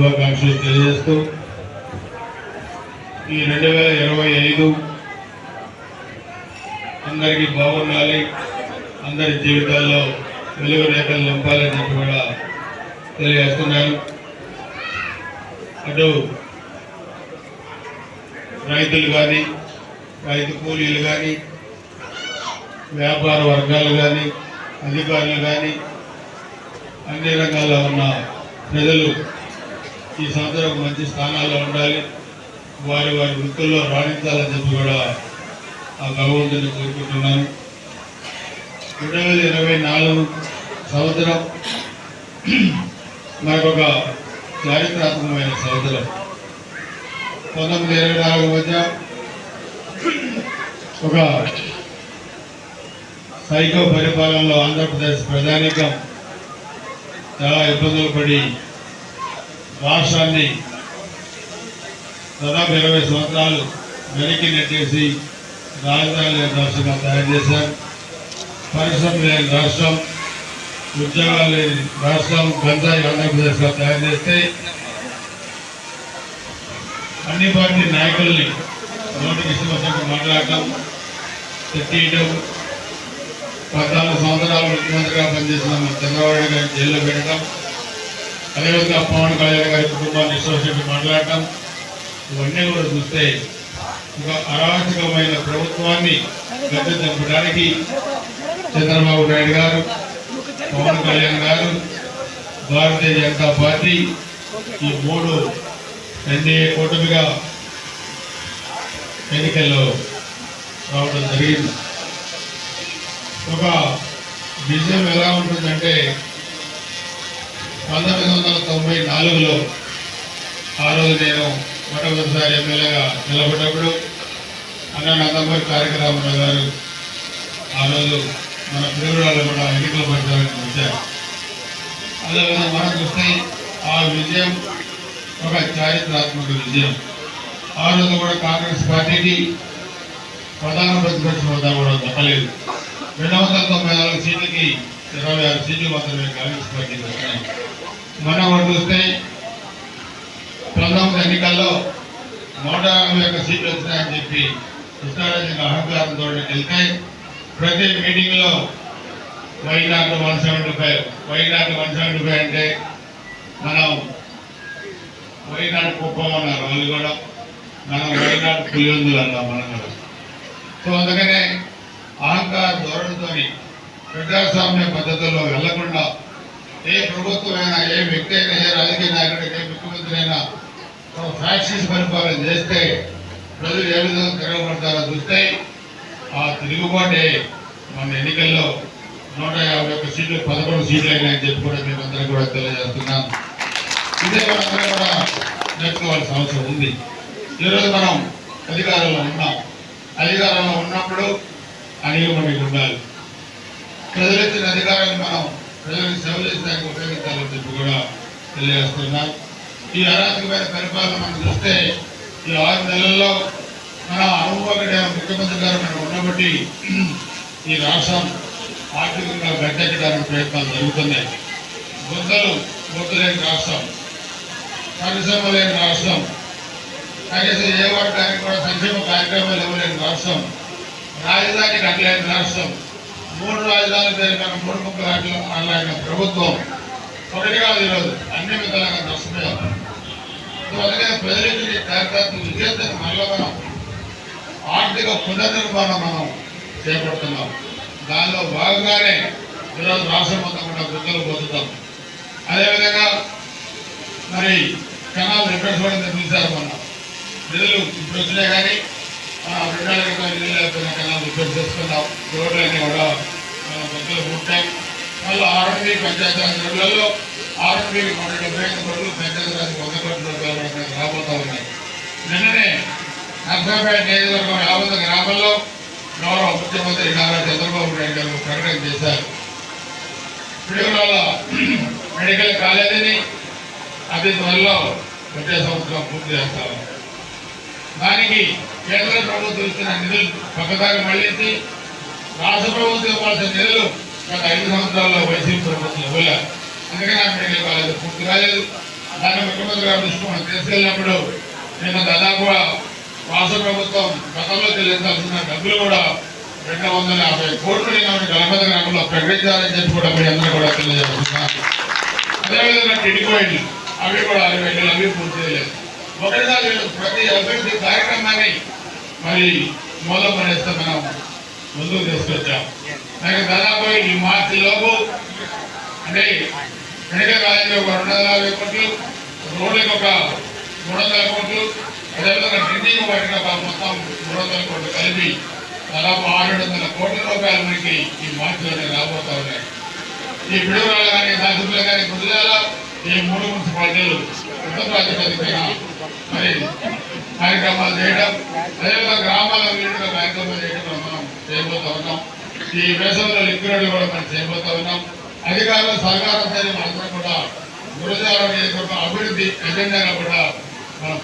శుభాకాంక్షలు తెలియజేస్తూ ఈ రెండు వేల ఇరవై ఐదు అందరికీ బాగుండాలి. అందరి జీవితాల్లో వెలుగు రేఖలు నింపాలని చెప్పి కూడా తెలియజేస్తున్నాను. అటు రైతులు కానీ రైతు కూలీలు కానీ వ్యాపార వర్గాలు కానీ అధికారులు కానీ అన్ని రంగాల్లో ఉన్న ప్రజలు ఈ సంవత్సరం మంచి స్థానాల్లో ఉండాలి. వారి వారి వృత్తుల్లో రాణించాలని చెప్పి కూడా ఆ భగవంతుని కోరుకుంటున్నాను. రెండు వేల ఇరవై నాలుగు సంవత్సరం మనకొక చారిత్రాత్మకమైన సంవత్సరం. పంతొమ్మిది ఇరవై నాలుగు మధ్య ఒక సైకో పరిపాలనలో ఆంధ్రప్రదేశ్ ప్రజానీకం చాలా ఇబ్బందులు పడి రాష్ట్రాన్ని దాదాపు ఇరవై సంవత్సరాలు వెనక్కి నెట్టేసి రాజధాని లేని రాష్ట్రంగా తయారు చేశారు. పరిశ్రమ లేని రాష్ట్రం ఉద్యోగాలు లేని రాష్ట్రం గంజాయి ఆంధ్రప్రదేశ్గా తయారు చేస్తే అన్ని పార్టీ నాయకుల్ని నోటికి ఇష్టం వచ్చినట్టు మాట్లాడటం తిట్టేయడం పద్నాలుగు సంవత్సరాలు ముఖ్యమంత్రిగా పనిచేసిన చంద్రబాబు నాయుడు గారిని జైల్లో పెట్టడం అదేవిధంగా పవన్ కళ్యాణ్ గారి కుటుంబాన్ని అసోసియేషన్ మాట్లాడటం ఇవన్నీ కూడా చూస్తే ఒక అరాచకమైన ప్రభుత్వాన్ని గద్దె దింపడానికి చంద్రబాబు నాయుడు గారు పవన్ కళ్యాణ్ గారు భారతీయ జనతా పార్టీ ఈ మూడు ఎన్డీఏ కూటమిగా ఎన్నికల్లో రావడం జరిగింది. ఒక విజయం ఎలా ఉంటుందంటే పంతొమ్మిది వందల తొంభై నాలుగులో ఆ రోజు నేను మొట్టమొదటిసారి ఎమ్మెల్యేగా నిలబడ్డప్పుడు అన్న నందమూరి తారక గారు ఆ రోజు మన పిల్లలు కూడా ఎన్నికలు పరిచయానికి వచ్చారు అదేవిధంగా మనం చూస్తే ఆ విజయం ఒక చారిత్రాత్మక విజయం. ఆ రోజు కూడా కాంగ్రెస్ పార్టీకి ప్రధాన ప్రతిపక్ష హోదా కూడా దక్కలేదు. రెండు వందల తొంభై నాలుగు సీట్లకి ఇరవై ఆరు సీట్లు మాత్రమే కాంగ్రెస్ పార్టీకి వచ్చినాయి మనం కూడా చూస్తే పంతొమ్మిది ఎన్నికల్లో నూట యాభై ఒక్క సీట్లు వచ్చినాయని చెప్పి కృష్ణారాజు అహంకారంతో వెళ్తే ప్రతి మీటింగ్లో why not one seventy five why not one seventy five అంటే మనం వైనాట్ కుప్పం అన్నారు వాళ్ళు కూడా మనం వైనాడు పులివందులు అన్నాం మనం కూడా. సో అందుకనే అహంకార ధోరణితోని ప్రజాస్వామ్య పద్ధతుల్లో వెళ్ళకుండా ఏ ప్రభుత్వమైనా ఏ వ్యక్తి అయినా ఏ రాజకీయ నాయకుడు ఏ ముఖ్యమంత్రి అయినా ఫ్యాక్షన్స్ పరిపాలన చేస్తే ప్రజలు ఏ విధంగా తిరగబడతారో చూస్తే ఆ తిరుగుబాటే మన ఎన్నికల్లో నూట యాభై ఒక్క సీట్లు పదకొండు సీట్లు అయినాయని చెప్పి కూడా మేమందరం కూడా తెలియజేస్తున్నాం. ఇదే మనందరం కూడా నేర్చుకోవాల్సిన అవసరం ఉంది. ఈరోజు మనం అధికారంలో ఉన్నాం. అధికారంలో ఉన్నప్పుడు అనేక మనకి ఉండాలి. ప్రజలు ఇచ్చిన అధికారాన్ని మనం ప్రజలకు సేవలు చేసడానికి ఉపయోగించాలని చెప్పి కూడా తెలియజేస్తున్నాం ఈ అరాచకమైన పరిపాలన మనం చూస్తే ఈ ఆరు నెలల్లో మన అనుభవం ముఖ్యమంత్రి గారు మనం ఉండబట్టి ఈ రాష్ట్రం ఆర్థికంగా గట్టెక్కడానికి ప్రయత్నాలు జరుగుతున్నాయి. గుంతలు గుర్తులేని రాష్ట్రం పరిశ్రమ లేని రాష్ట్రం కనీసం ఏ వర్గానికి కూడా సంక్షేమ కార్యక్రమాలు ఇవ్వలేని రాష్ట్రం రాజధానికి అట్లేని రాష్ట్రం మూడు రాజధానులు జరిగిన మూడు ముక్కలు అట్లా అలాగే ప్రభుత్వం ఒకటి కాదు ఈరోజు. అన్ని విధాలుగా నష్టపోయారు సో ప్రజలకి చారిత్రాత్మక విజేతను మళ్ళీ మనం ఆర్థిక పునర్నిర్మాణం మనం చేపడుతున్నాం. దానిలో భాగంగానే ఈరోజు రాష్ట్రం మొత్తం కూడా గుర్తులు పొందుతాం. అదేవిధంగా మరి కెనాల్ రిపేర్స్ కూడా నిర్మించారు మనం నిధులు ఇప్పుడు వచ్చినాయి కానీ రెండు నెలల క్రితం నిధులు లేకపోయినా కెనాల్ రిపేర్ చేసుకున్నాం. రోడ్లన్నీ కూడా వృద్ధులు ఉంటాయి. మళ్ళీ ఆర్ఎండి పంచాయతీ రాజ్ నిధులలో ఆరోగ్య నూట డెబ్బై ఐదు కోట్లు పెద్దరాజు వంద కోట్ల రూపాయలు రాబోతూ ఉన్నాయి. నిన్ననే నర్సరాపేట నియోజకవర్గం యాభై గ్రామంలో గౌరవ ముఖ్యమంత్రి నారా చంద్రబాబు నాయుడు గారు ప్రకటన చేశారు. పిడుగుల మెడికల్ కాలేజీని అతి త్వరలో వచ్చే సంవత్సరం పూర్తి చేస్తాము దానికి కేంద్ర ప్రభుత్వం ఇచ్చిన నిధులు పక్కదారి మళ్ళించి రాష్ట్ర ప్రభుత్వం ఇవ్వాల్సిన నిధులు గత ఐదు సంవత్సరాల్లో వైసీపీ ప్రభుత్వం ఇవ్వలేదు అందుకని ఆ మెడికల్ కాలేజ్ పూర్తి కాలేదు. దాన్ని ముఖ్యమంత్రి గారు తీసుకుని తీసుకెళ్ళినప్పుడు నేను దాదాపుగా రాష్ట్ర ప్రభుత్వం గతంలో చెల్లించాల్సిన డబ్బులు కూడా రెండు వందల యాభై కోట్లు నేను గణపతి గ్రామంలో ప్రకటించాలని చెప్పి కూడా మీ అందరూ కూడా తెలియజేస్తున్నాను. అదేవిధంగా టెడిపోయింది అవి కూడా అరవై ఏళ్ళు అవి పూర్తి చేయలేదు. ఒకటిసారి ప్రతి అభివృద్ధి కార్యక్రమాన్ని మరి మూలం పడేస్తే మనం ముందుకు తీసుకొచ్చాం. నాకు దాదాపు ఈ మార్చి లోపు అంటే మెడికల్ కాలేజీ ఒక రెండు వందల యాభై కోట్లు రోడ్లకు ఒక మూడు వందల కోట్లు అదేవిధంగా డ్రింకింగ్ వాటికి ఒక మొత్తం మూడు వందల కోట్లు కలిపి దాదాపు ఆరు వందల కోట్ల రూపాయలు మనకి ఈ మార్చిలోనే రాబోతా ఉన్నాయి. ఈ పిడుగురాలు కానీ దాసులు కానీ గుజరాల ఈ మూడు మున్సిపాలిటీలు కొత్త ప్రాతిపదికన మరి కార్యక్రమాలు చేయడం అదేవిధంగా గ్రామాల వీటిలో కార్యక్రమాలు చేయడం మనం చేయబోతా ఉన్నాం. ఈ వేసవిలో లిక్విడ్ కూడా మనం చేయబోతా ఉన్నాం. అధికారుల సహకారంతో మనందరం కూడా గురజాల అభివృద్ధి ఎజెండాగా కూడా మనం